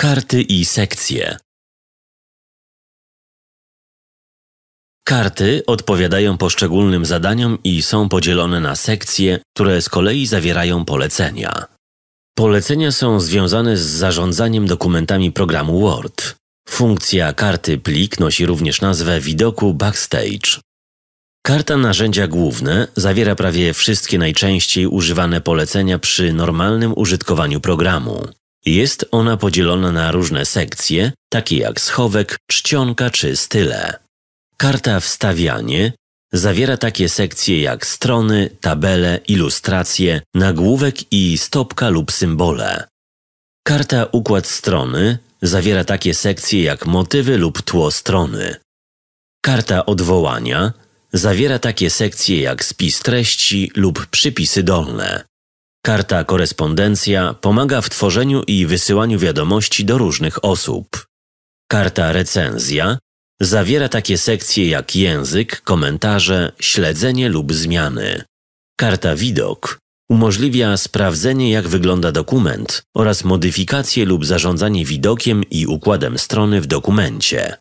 Karty i sekcje. Karty odpowiadają poszczególnym zadaniom i są podzielone na sekcje, które z kolei zawierają polecenia. Polecenia są związane z zarządzaniem dokumentami programu Word. Funkcja karty plik nosi również nazwę widoku Backstage. Karta narzędzia główne zawiera prawie wszystkie najczęściej używane polecenia przy normalnym użytkowaniu programu. Jest ona podzielona na różne sekcje, takie jak schowek, czcionka czy style. Karta wstawianie zawiera takie sekcje jak strony, tabele, ilustracje, nagłówek i stopka lub symbole. Karta układ strony zawiera takie sekcje jak motywy lub tło strony. Karta odwołania zawiera takie sekcje jak spis treści lub przypisy dolne. Karta korespondencja pomaga w tworzeniu i wysyłaniu wiadomości do różnych osób. Karta recenzja zawiera takie sekcje jak język, komentarze, śledzenie lub zmiany. Karta widok umożliwia sprawdzenie jak wygląda dokument oraz modyfikację lub zarządzanie widokiem i układem strony w dokumencie.